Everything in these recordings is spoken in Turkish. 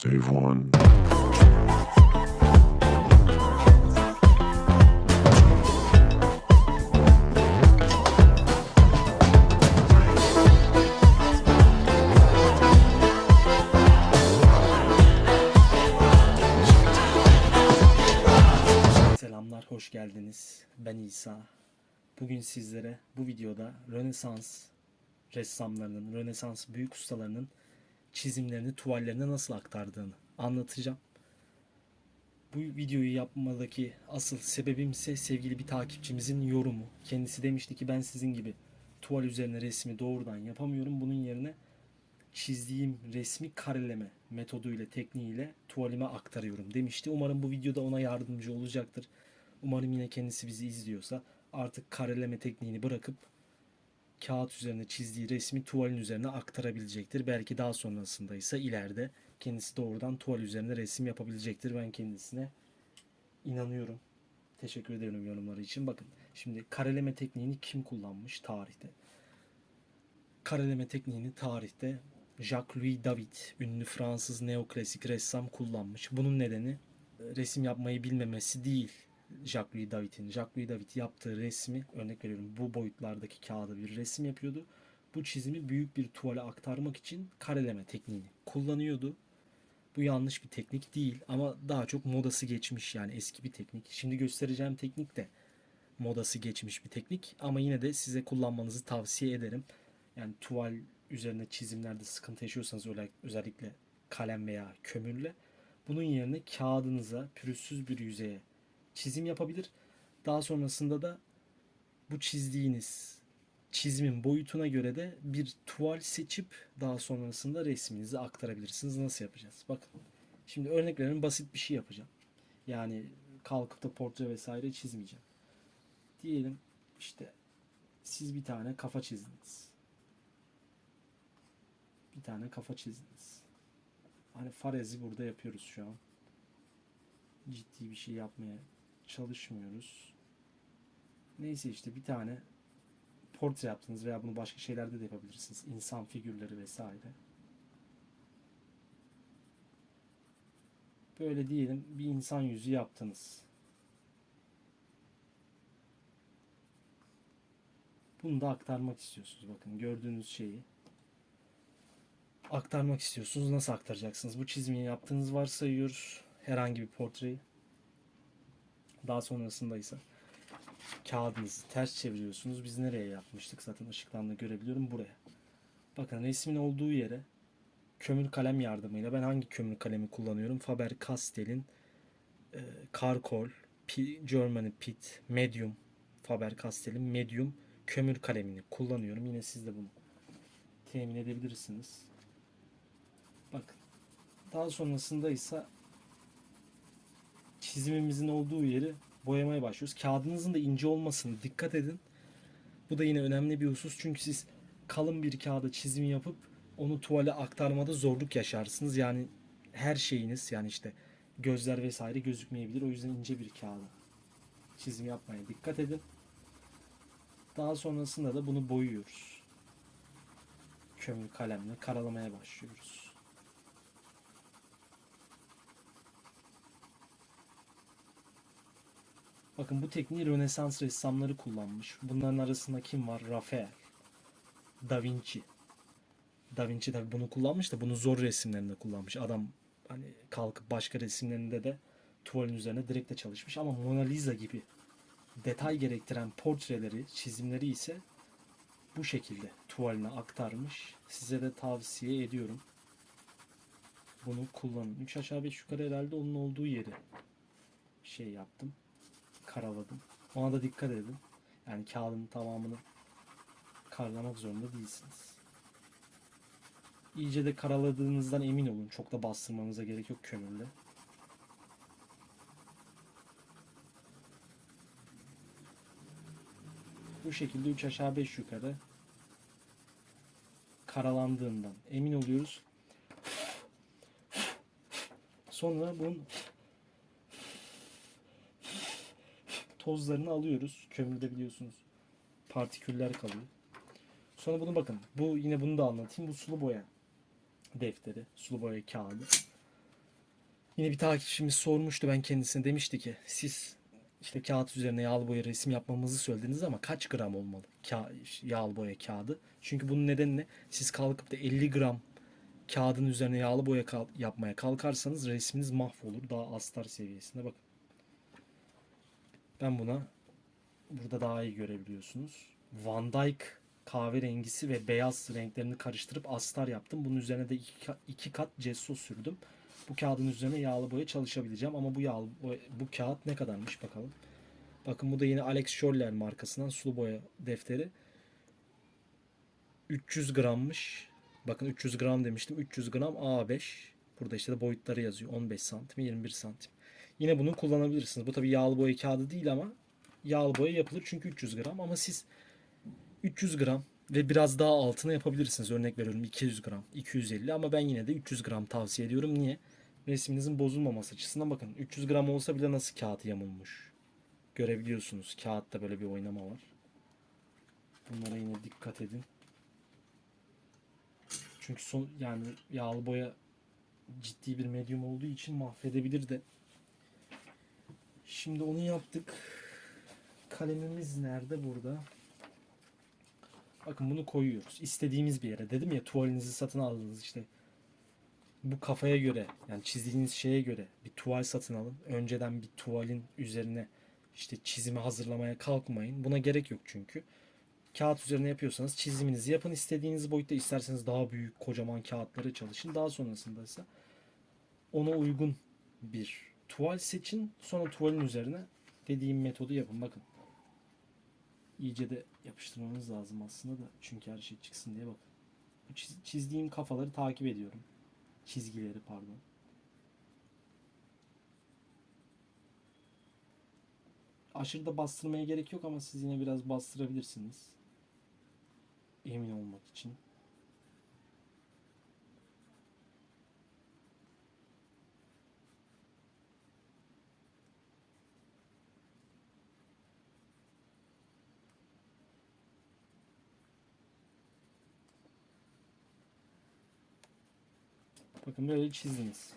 Save. Selamlar, hoş geldiniz. Ben İsa. Bugün sizlere bu videoda Rönesans ressamlarının, Rönesans büyük ustalarının çizimlerini tuvallerine nasıl aktardığını anlatacağım. Bu videoyu yapmadaki asıl sebebim ise sevgili bir takipçimizin yorumu. Kendisi demişti ki ben sizin gibi tuval üzerine resmi doğrudan yapamıyorum. Bunun yerine çizdiğim resmi kareleme metoduyla, tekniğiyle tuvalime aktarıyorum demişti. Umarım bu videoda ona yardımcı olacaktır. Umarım yine kendisi bizi izliyorsa artık kareleme tekniğini bırakıp kağıt üzerine çizdiği resmi tuvalin üzerine aktarabilecektir. Belki daha sonrasında ise ileride kendisi doğrudan tuval üzerine resim yapabilecektir. Ben kendisine inanıyorum. Teşekkür ederim yorumları için. Bakın şimdi kareleme tekniğini kim kullanmış tarihte? Kareleme tekniğini tarihte Jacques-Louis David, ünlü Fransız neoklasik ressam kullanmış. Bunun nedeni resim yapmayı bilmemesi değil Jacques-Louis David'in. Jacques-Louis David yaptığı resmi, örnek veriyorum bu boyutlardaki kağıda bir resim yapıyordu. Bu çizimi büyük bir tuvale aktarmak için kareleme tekniğini kullanıyordu. Bu yanlış bir teknik değil ama daha çok modası geçmiş yani eski bir teknik. Şimdi göstereceğim teknik de modası geçmiş bir teknik ama yine de size kullanmanızı tavsiye ederim. Yani tuval üzerine çizimlerde sıkıntı yaşıyorsanız özellikle kalem veya kömürle bunun yerine kağıdınıza pürüzsüz bir yüzeye çizim yapabilir. Daha sonrasında da bu çizdiğiniz çizimin boyutuna göre de bir tuval seçip daha sonrasında resminizi aktarabilirsiniz. Nasıl yapacağız? Bakın. Şimdi örnek veriyorum basit bir şey yapacağım. Yani kalkıp da portre vesaire çizmeyeceğim. Diyelim işte siz bir tane kafa çizdiniz. Bir tane kafa çizdiniz. Hani farezi burada yapıyoruz şu an. Ciddi bir şey yapmaya çalışmıyoruz. Neyse işte bir tane portre yaptınız veya bunu başka şeylerde de yapabilirsiniz. İnsan figürleri vesaire. Böyle diyelim bir insan yüzü yaptınız. Bunu da aktarmak istiyorsunuz. Bakın gördüğünüz şeyi aktarmak istiyorsunuz. Nasıl aktaracaksınız? Bu çizimi yaptığınız varsayıyoruz. Herhangi bir portreyi. Daha sonrasında ise kağıdınızı ters çeviriyorsunuz. Biz nereye yapmıştık? Zaten ışıktan da görebiliyorum. Buraya. Bakın resmin olduğu yere kömür kalem yardımıyla ben hangi kömür kalemi kullanıyorum? Faber-Castell'in e, Carcoal P- Germany Pit Medium Faber-Castell'in Medium kömür kalemini kullanıyorum. Yine siz de bunu temin edebilirsiniz. Bakın. Daha sonrasında ise çizimimizin olduğu yeri boyamaya başlıyoruz. Kağıdınızın da ince olmasına dikkat edin. Bu da yine önemli bir husus çünkü siz kalın bir kağıda çizim yapıp onu tuvale aktarmada zorluk yaşarsınız. Yani her şeyiniz yani işte gözler vesaire gözükmeyebilir. O yüzden ince bir kağıda çizim yapmaya dikkat edin. Daha sonrasında da bunu boyuyoruz. Kömür kalemle karalamaya başlıyoruz. Bakın bu tekniği Rönesans ressamları kullanmış. Bunların arasında kim var? Rafael, Da Vinci. Da Vinci tabi bunu kullanmış da bunu zor resimlerinde kullanmış. Adam hani kalkıp başka resimlerinde de tuvalin üzerine direkt de çalışmış ama Mona Lisa gibi detay gerektiren portreleri, çizimleri ise bu şekilde tuvaline aktarmış. Size de tavsiye ediyorum. Bunu kullanın. 3 aşağı 5 yukarı herhalde onun olduğu yeri şey yaptım. Karaladım. Ona da dikkat edin. Yani kağıdın tamamını karalamak zorunda değilsiniz. İyice de karaladığınızdan emin olun. Çok da bastırmanıza gerek yok kömürle. Bu şekilde 3 aşağı 5 yukarı karalandığından emin oluyoruz. Sonra bunun tozlarını alıyoruz. Kömürde biliyorsunuz partiküller kalıyor. Sonra bunu bakın. Bu yine bunu da anlatayım. Bu sulu boya defteri, sulu boya kağıdı. Yine bir takipçimiz sormuştu ben kendisine demişti ki siz işte kağıt üzerine yağlı boya resim yapmamızı söylediniz ama kaç gram olmalı Ka- yağlı boya kağıdı? Çünkü bunun nedeni ne? Siz kalkıp da 50 gram kağıdın üzerine yağlı boya kal- yapmaya kalkarsanız resminiz mahvolur. Daha astar seviyesinde bakın. Ben buna burada daha iyi görebiliyorsunuz. Van Dyck kahverengisi ve beyaz renklerini karıştırıp astar yaptım. Bunun üzerine de iki, iki kat gesso sürdüm. Bu kağıdın üzerine yağlı boya çalışabileceğim ama bu yağlı boya, bu kağıt ne kadarmış bakalım. Bakın bu da yine Alex Scholler markasından sulu boya defteri. 300 grammış. Bakın 300 gram demiştim. 300 gram A5. Burada işte de boyutları yazıyor. 15 santim, 21 santim. Yine bunu kullanabilirsiniz. Bu tabi yağlı boya kağıdı değil ama yağlı boya yapılır çünkü 300 gram ama siz 300 gram ve biraz daha altına yapabilirsiniz. Örnek veriyorum 200 gram, 250 ama ben yine de 300 gram tavsiye ediyorum. Niye? Resminizin bozulmaması açısından bakın 300 gram olsa bile nasıl kağıt yamulmuş. Görebiliyorsunuz. Kağıtta böyle bir oynama var. Bunlara yine dikkat edin. Çünkü son yani yağlı boya ciddi bir medyum olduğu için mahvedebilir de. Şimdi onu yaptık. Kalemimiz nerede? Burada. Bakın bunu koyuyoruz. İstediğimiz bir yere. Dedim ya tuvalinizi satın aldınız işte. Bu kafaya göre yani çizdiğiniz şeye göre bir tuval satın alın. Önceden bir tuvalin üzerine işte çizimi hazırlamaya kalkmayın. Buna gerek yok çünkü. Kağıt üzerine yapıyorsanız çiziminizi yapın. istediğiniz boyutta isterseniz daha büyük kocaman kağıtları çalışın. Daha sonrasında ise ona uygun bir tuval seçin. Sonra tuvalin üzerine dediğim metodu yapın. Bakın. İyice de yapıştırmamız lazım aslında da. Çünkü her şey çıksın diye bakın. Bu çiz- çizdiğim kafaları takip ediyorum. Çizgileri pardon. Aşırı da bastırmaya gerek yok ama siz yine biraz bastırabilirsiniz. Emin olmak için. Bakın böyle çizdiniz.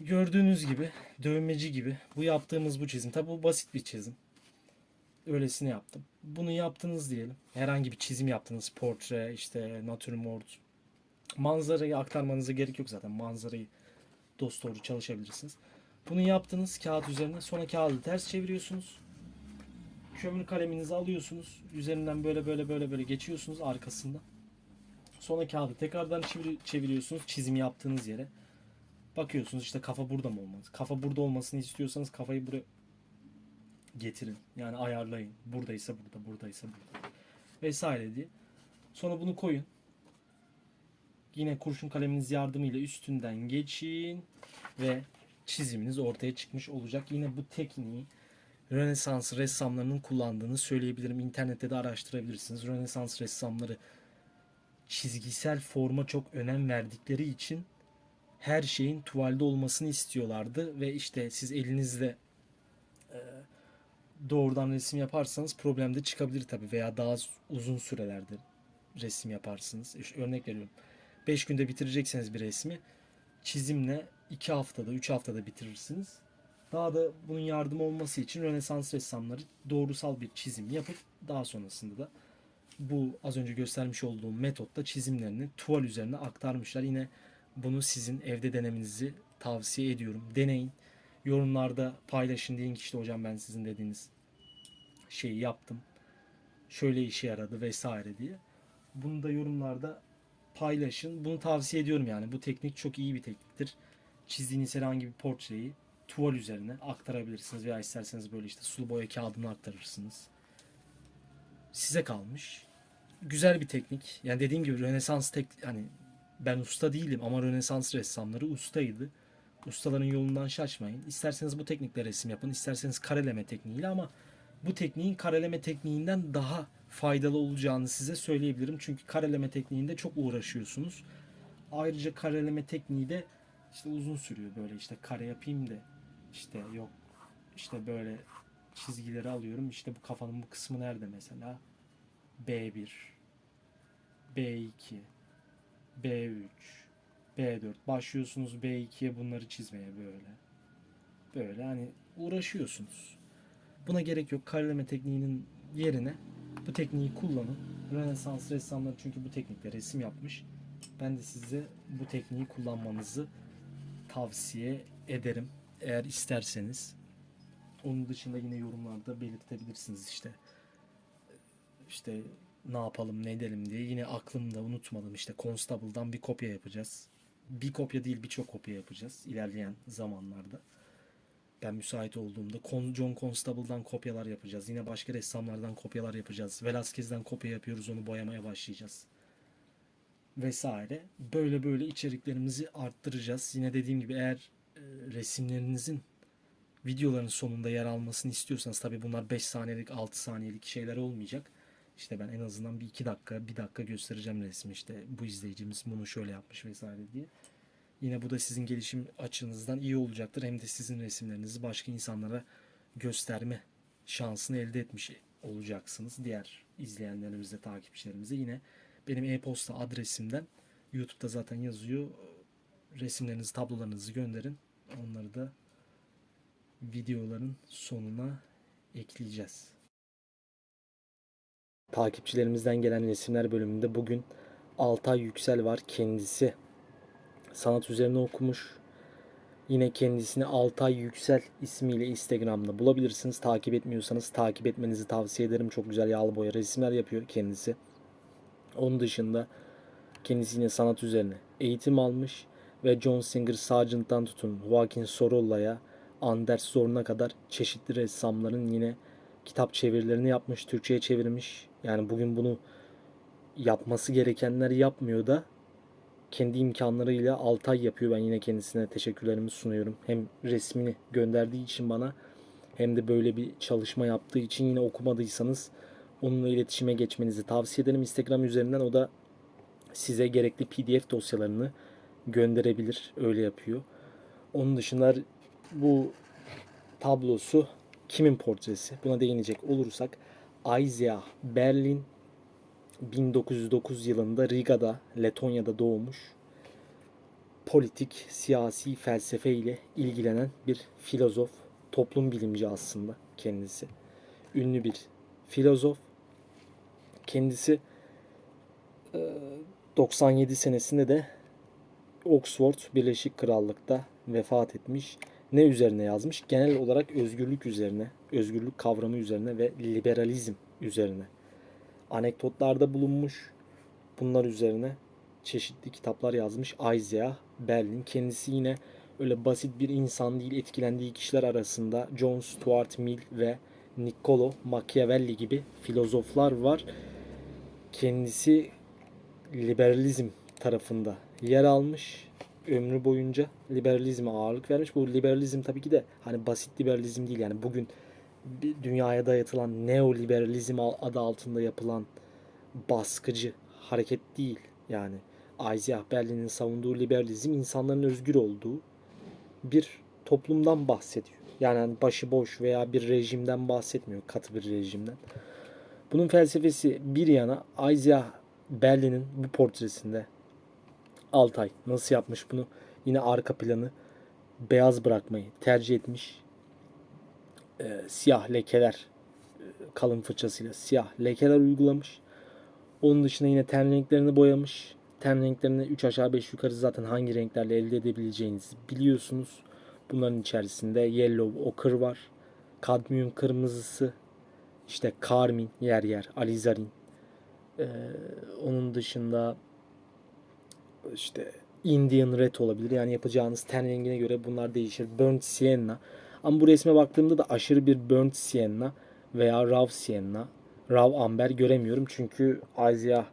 Gördüğünüz gibi dövmeci gibi bu yaptığımız bu çizim. Tabi bu basit bir çizim. Öylesine yaptım. Bunu yaptınız diyelim. Herhangi bir çizim yaptınız. Portre, işte natürmort. Manzarayı aktarmanıza gerek yok zaten. Manzarayı dost doğru çalışabilirsiniz. Bunu yaptınız kağıt üzerine. Sonra kağıdı ters çeviriyorsunuz. Kömür kaleminizi alıyorsunuz. Üzerinden böyle böyle böyle böyle geçiyorsunuz arkasında. Sonra kağıdı tekrardan çevir- çeviriyorsunuz çizim yaptığınız yere. Bakıyorsunuz işte kafa burada mı olmaz? Kafa burada olmasını istiyorsanız kafayı buraya getirin. Yani ayarlayın. Buradaysa burada, buradaysa burada. Vesaire diye. Sonra bunu koyun. Yine kurşun kaleminiz yardımıyla üstünden geçin ve çiziminiz ortaya çıkmış olacak. Yine bu tekniği Rönesans ressamlarının kullandığını söyleyebilirim. İnternette de araştırabilirsiniz. Rönesans ressamları çizgisel forma çok önem verdikleri için her şeyin tuvalde olmasını istiyorlardı ve işte siz elinizle e, doğrudan resim yaparsanız problem de çıkabilir tabii veya daha uzun sürelerde resim yaparsınız. Örnek veriyorum. 5 günde bitirecekseniz bir resmi çizimle 2 haftada 3 haftada bitirirsiniz. Daha da bunun yardım olması için Rönesans ressamları doğrusal bir çizim yapıp daha sonrasında da bu az önce göstermiş olduğum metotta çizimlerini tuval üzerine aktarmışlar. Yine bunu sizin evde denemenizi tavsiye ediyorum. Deneyin. Yorumlarda paylaşın deyin ki işte hocam ben sizin dediğiniz şeyi yaptım. Şöyle işe yaradı vesaire diye. Bunu da yorumlarda paylaşın. Bunu tavsiye ediyorum yani. Bu teknik çok iyi bir tekniktir. Çizdiğiniz herhangi bir portreyi tuval üzerine aktarabilirsiniz veya isterseniz böyle işte sulu boya kağıdına aktarırsınız size kalmış. Güzel bir teknik. Yani dediğim gibi Rönesans tek hani ben usta değilim ama Rönesans ressamları ustaydı. Ustaların yolundan şaşmayın. İsterseniz bu teknikle resim yapın, isterseniz kareleme tekniğiyle ama bu tekniğin kareleme tekniğinden daha faydalı olacağını size söyleyebilirim. Çünkü kareleme tekniğinde çok uğraşıyorsunuz. Ayrıca kareleme tekniği de işte uzun sürüyor böyle işte kare yapayım da işte yok işte böyle çizgileri alıyorum. İşte bu kafanın bu kısmı nerede mesela? B1, B2, B3, B4. Başlıyorsunuz B2'ye bunları çizmeye böyle. Böyle hani uğraşıyorsunuz. Buna gerek yok. Kareleme tekniğinin yerine bu tekniği kullanın. Rönesans ressamları çünkü bu teknikle resim yapmış. Ben de size bu tekniği kullanmanızı tavsiye ederim. Eğer isterseniz. Onun dışında yine yorumlarda belirtebilirsiniz işte. İşte ne yapalım ne edelim diye. Yine aklımda unutmadım işte Constable'dan bir kopya yapacağız. Bir kopya değil birçok kopya yapacağız ilerleyen zamanlarda. Ben müsait olduğumda John Constable'dan kopyalar yapacağız. Yine başka ressamlardan kopyalar yapacağız. Velázquez'den kopya yapıyoruz onu boyamaya başlayacağız. Vesaire. Böyle böyle içeriklerimizi arttıracağız. Yine dediğim gibi eğer e, resimlerinizin videoların sonunda yer almasını istiyorsanız tabi bunlar 5 saniyelik 6 saniyelik şeyler olmayacak. İşte ben en azından bir 2 dakika 1 dakika göstereceğim resmi işte bu izleyicimiz bunu şöyle yapmış vesaire diye. Yine bu da sizin gelişim açınızdan iyi olacaktır. Hem de sizin resimlerinizi başka insanlara gösterme şansını elde etmiş olacaksınız. Diğer izleyenlerimize, takipçilerimize yine benim e-posta adresimden YouTube'da zaten yazıyor. Resimlerinizi, tablolarınızı gönderin. Onları da videoların sonuna ekleyeceğiz. Takipçilerimizden gelen resimler bölümünde bugün Altay Yüksel var. Kendisi sanat üzerine okumuş. Yine kendisini Altay Yüksel ismiyle Instagram'da bulabilirsiniz. Takip etmiyorsanız takip etmenizi tavsiye ederim. Çok güzel yağlı boya resimler yapıyor kendisi. Onun dışında kendisi yine sanat üzerine eğitim almış ve John Singer Sargent'tan tutun Joaquin Sorolla'ya Anders Zorn'a kadar çeşitli ressamların yine kitap çevirilerini yapmış, Türkçe'ye çevirmiş. Yani bugün bunu yapması gerekenler yapmıyor da kendi imkanlarıyla Altay yapıyor. Ben yine kendisine teşekkürlerimi sunuyorum. Hem resmini gönderdiği için bana hem de böyle bir çalışma yaptığı için yine okumadıysanız onunla iletişime geçmenizi tavsiye ederim. Instagram üzerinden o da size gerekli PDF dosyalarını gönderebilir. Öyle yapıyor. Onun dışında bu tablosu kimin portresi? Buna değinecek olursak Isaiah Berlin 1909 yılında Riga'da, Letonya'da doğmuş. Politik, siyasi felsefe ile ilgilenen bir filozof, toplum bilimci aslında kendisi. Ünlü bir filozof. Kendisi e, 97 senesinde de Oxford Birleşik Krallık'ta vefat etmiş. Ne üzerine yazmış? Genel olarak özgürlük üzerine, özgürlük kavramı üzerine ve liberalizm üzerine anekdotlarda bulunmuş. Bunlar üzerine çeşitli kitaplar yazmış. Isaiah Berlin. Kendisi yine öyle basit bir insan değil. Etkilendiği kişiler arasında John Stuart Mill ve Niccolo Machiavelli gibi filozoflar var. Kendisi liberalizm tarafında yer almış. Ömrü boyunca liberalizme ağırlık vermiş. Bu liberalizm tabii ki de hani basit liberalizm değil. Yani bugün dünyaya dayatılan neoliberalizm adı altında yapılan baskıcı hareket değil. Yani Isaiah Berlin'in savunduğu liberalizm insanların özgür olduğu bir toplumdan bahsediyor. Yani hani başıboş veya bir rejimden bahsetmiyor. Katı bir rejimden. Bunun felsefesi bir yana Isaiah Berlin'in bu portresinde Altay nasıl yapmış bunu? Yine arka planı beyaz bırakmayı tercih etmiş e, siyah lekeler e, kalın fırçasıyla siyah lekeler uygulamış. Onun dışında yine ten renklerini boyamış. Ten renklerini 3 aşağı 5 yukarı zaten hangi renklerle elde edebileceğinizi biliyorsunuz. Bunların içerisinde yellow okır var. Kadmiyum kırmızısı. işte karmin yer yer alizarin. Ee, onun dışında işte Indian red olabilir. Yani yapacağınız ten rengine göre bunlar değişir. Burnt sienna. Ama bu resme baktığımda da aşırı bir burnt sienna veya raw sienna, raw amber göremiyorum. Çünkü Isaiah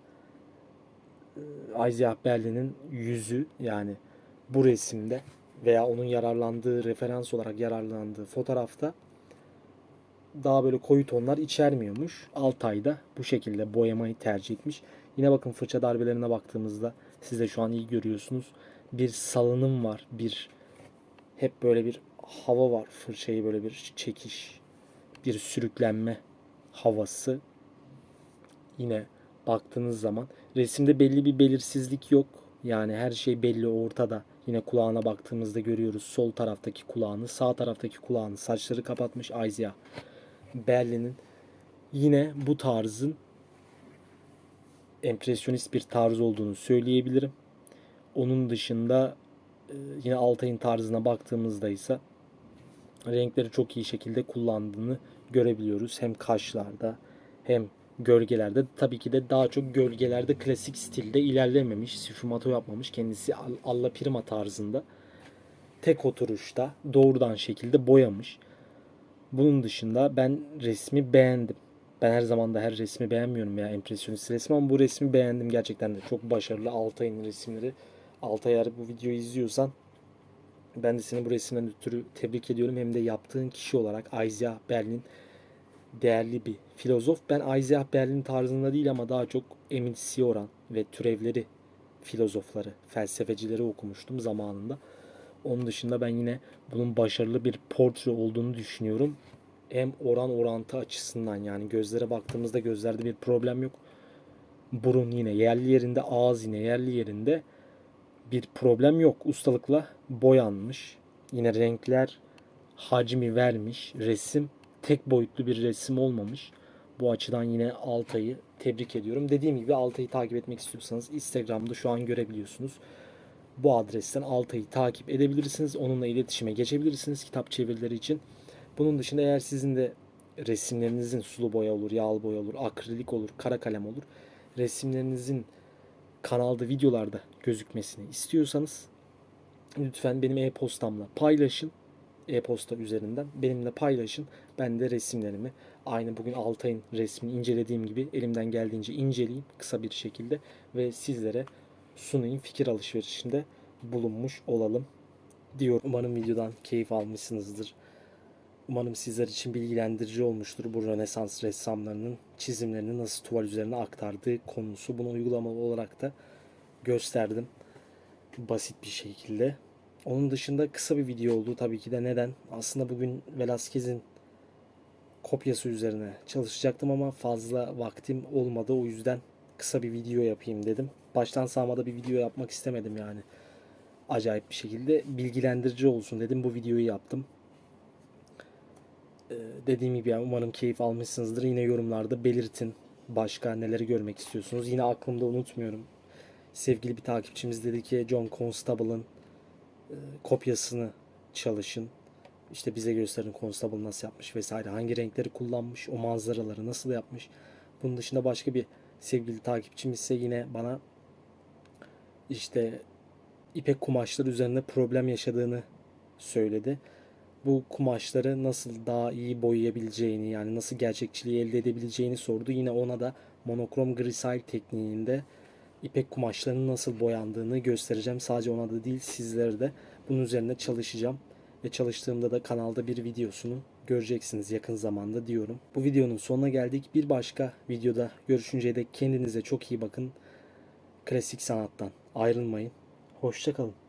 Isaiah Berlin'in yüzü yani bu resimde veya onun yararlandığı referans olarak yararlandığı fotoğrafta daha böyle koyu tonlar içermiyormuş. Altay'da bu şekilde boyamayı tercih etmiş. Yine bakın fırça darbelerine baktığımızda siz de şu an iyi görüyorsunuz. Bir salınım var. Bir hep böyle bir hava var. Fırçayı böyle bir çekiş, bir sürüklenme havası. Yine baktığınız zaman resimde belli bir belirsizlik yok. Yani her şey belli ortada. Yine kulağına baktığımızda görüyoruz sol taraftaki kulağını, sağ taraftaki kulağını, saçları kapatmış Isaiah Berlin'in yine bu tarzın empresyonist bir tarz olduğunu söyleyebilirim. Onun dışında e, yine Altay'ın tarzına baktığımızda ise renkleri çok iyi şekilde kullandığını görebiliyoruz. Hem kaşlarda hem gölgelerde. Tabii ki de daha çok gölgelerde klasik stilde ilerlememiş. Sifumato yapmamış. Kendisi Al- Alla Prima tarzında. Tek oturuşta doğrudan şekilde boyamış. Bunun dışında ben resmi beğendim. Ben her zaman da her resmi beğenmiyorum ya empresyonist resmi ama bu resmi beğendim gerçekten de. Çok başarılı Altay'ın resimleri. Altay eğer bu videoyu izliyorsan ben de seni bu resimden ötürü tebrik ediyorum. Hem de yaptığın kişi olarak Isaiah Berlin değerli bir filozof. Ben Isaiah Berlin tarzında değil ama daha çok Emil Cioran ve türevleri filozofları, felsefecileri okumuştum zamanında. Onun dışında ben yine bunun başarılı bir portre olduğunu düşünüyorum. Hem oran orantı açısından yani gözlere baktığımızda gözlerde bir problem yok. Burun yine yerli yerinde, ağız yine yerli yerinde bir problem yok. Ustalıkla boyanmış. Yine renkler hacmi vermiş. Resim tek boyutlu bir resim olmamış. Bu açıdan yine Altay'ı tebrik ediyorum. Dediğim gibi Altay'ı takip etmek istiyorsanız Instagram'da şu an görebiliyorsunuz. Bu adresten Altay'ı takip edebilirsiniz. Onunla iletişime geçebilirsiniz kitap çevirileri için. Bunun dışında eğer sizin de resimlerinizin sulu boya olur, yağlı boya olur, akrilik olur, kara kalem olur. Resimlerinizin kanalda videolarda gözükmesini istiyorsanız lütfen benim e-postamla paylaşın. E-posta üzerinden benimle paylaşın. Ben de resimlerimi aynı bugün Altay'ın resmini incelediğim gibi elimden geldiğince inceleyeyim kısa bir şekilde ve sizlere sunayım. Fikir alışverişinde bulunmuş olalım diyorum. Umarım videodan keyif almışsınızdır. Umarım sizler için bilgilendirici olmuştur bu Rönesans ressamlarının çizimlerini nasıl tuval üzerine aktardığı konusu. Bunu uygulamalı olarak da gösterdim. Basit bir şekilde. Onun dışında kısa bir video oldu tabii ki de neden? Aslında bugün Velázquez'in kopyası üzerine çalışacaktım ama fazla vaktim olmadı. O yüzden kısa bir video yapayım dedim. Baştan sağmada bir video yapmak istemedim yani. Acayip bir şekilde bilgilendirici olsun dedim. Bu videoyu yaptım. Ee, dediğim gibi yani umarım keyif almışsınızdır. Yine yorumlarda belirtin. Başka neleri görmek istiyorsunuz. Yine aklımda unutmuyorum. Sevgili bir takipçimiz dedi ki John Constable'ın e, kopyasını çalışın. İşte bize gösterin Constable nasıl yapmış vesaire. Hangi renkleri kullanmış, o manzaraları nasıl yapmış. Bunun dışında başka bir sevgili takipçimiz ise yine bana işte ipek kumaşlar üzerinde problem yaşadığını söyledi. Bu kumaşları nasıl daha iyi boyayabileceğini yani nasıl gerçekçiliği elde edebileceğini sordu. Yine ona da monokrom grisail tekniğinde ipek kumaşlarının nasıl boyandığını göstereceğim. Sadece ona da değil sizlere de bunun üzerine çalışacağım. Ve çalıştığımda da kanalda bir videosunu göreceksiniz yakın zamanda diyorum. Bu videonun sonuna geldik. Bir başka videoda görüşünceye dek kendinize çok iyi bakın. Klasik sanattan ayrılmayın. Hoşçakalın.